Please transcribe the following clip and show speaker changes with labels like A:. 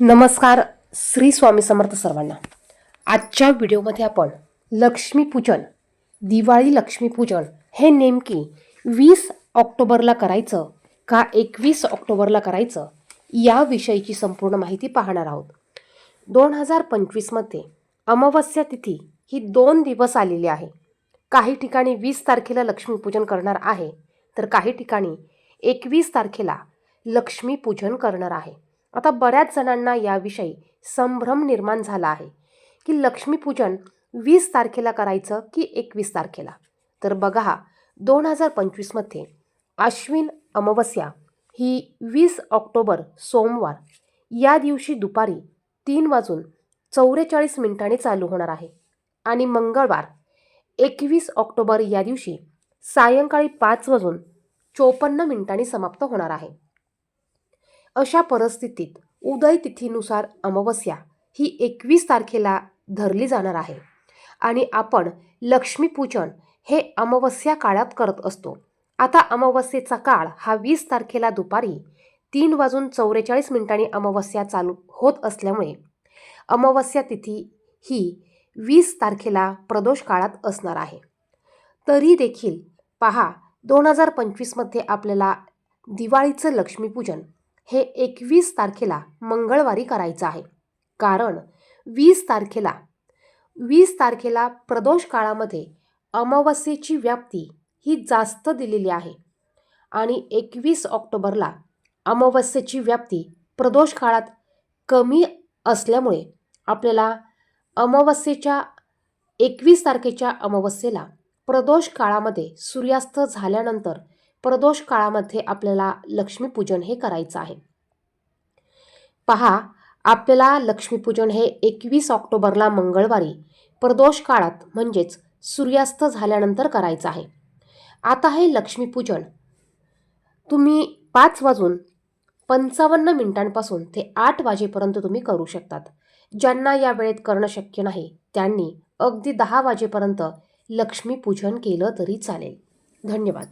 A: नमस्कार श्री स्वामी समर्थ सर्वांना. आजच्या व्हिडिओमध्ये आपण लक्ष्मीपूजन दिवाळी लक्ष्मीपूजन हे नेमकी वीस ऑक्टोबरला करायचं का एकवीस ऑक्टोबरला करायचं याविषयीची संपूर्ण माहिती पाहणार आहोत. दोन हजार पंचवीसमध्ये अमावस्या तिथी ही दोन दिवस आलेली आहे. काही ठिकाणी वीस तारखेला लक्ष्मीपूजन करणार आहे तर काही ठिकाणी एकवीस तारखेला लक्ष्मीपूजन करणार आहे. आता बऱ्याच जणांना याविषयी संभ्रम निर्माण झाला आहे की लक्ष्मीपूजन वीस तारखेला करायचं की एकवीस तारखेला? तर बघा दोन हजार पंचवीसमध्ये आश्विन अमावस्या ही वीस ऑक्टोबर सोमवार या दिवशी दुपारी तीन वाजून चौवेचाळीस मिनिटांनी चालू होणार आहे आणि मंगळवार एकवीस ऑक्टोबर या दिवशी सायंकाळी पाच वाजून चोपन्न मिनिटांनी समाप्त होणार आहे. अशा परिस्थितीत उदय तिथीनुसार अमावस्या ही एकवीस तारखेला धरली जाणार आहे. आणि आपण लक्ष्मीपूजन हे अमावस्या काळात करत असतो. आता अमावस्येचा काळ हा वीस तारखेला दुपारी तीन वाजून चौवेचाळीस मिनिटांनी अमावस्या चालू होत असल्यामुळे अमावस्या तिथी ही वीस तारखेला प्रदोष काळात असणार आहे. तरी देखील पहा दोन हजार पंचवीसमध्ये आपल्याला दिवाळीचं लक्ष्मीपूजन हे एकवीस तारखेला मंगळवारी करायचं आहे. कारण वीस तारखेला वीस तारखेला प्रदोष काळामध्ये अमावस्येची व्याप्ती ही जास्त दिलेली आहे. आणि एकवीस ऑक्टोबरला अमावस्येची व्याप्ती प्रदोष काळात कमी असल्यामुळे आपल्याला अमावस्येच्या एकवीस तारखेच्या अमावस्येला प्रदोष काळामध्ये सूर्यास्त झाल्यानंतर प्रदोष काळामध्ये आपल्याला लक्ष्मीपूजन हे करायचं आहे. पहा आपल्याला लक्ष्मीपूजन हे एकवीस ऑक्टोबरला मंगळवारी प्रदोष काळात म्हणजेच सूर्यास्त झाल्यानंतर करायचं आहे. आता हे लक्ष्मीपूजन तुम्ही पाच वाजून पंचावन्न मिनिटांपासून ते आठ वाजेपर्यंत तुम्ही करू शकतात. ज्यांना या वेळेत करणं शक्य नाही त्यांनी अगदी दहा वाजेपर्यंत लक्ष्मीपूजन केलं तरी चालेल. धन्यवाद.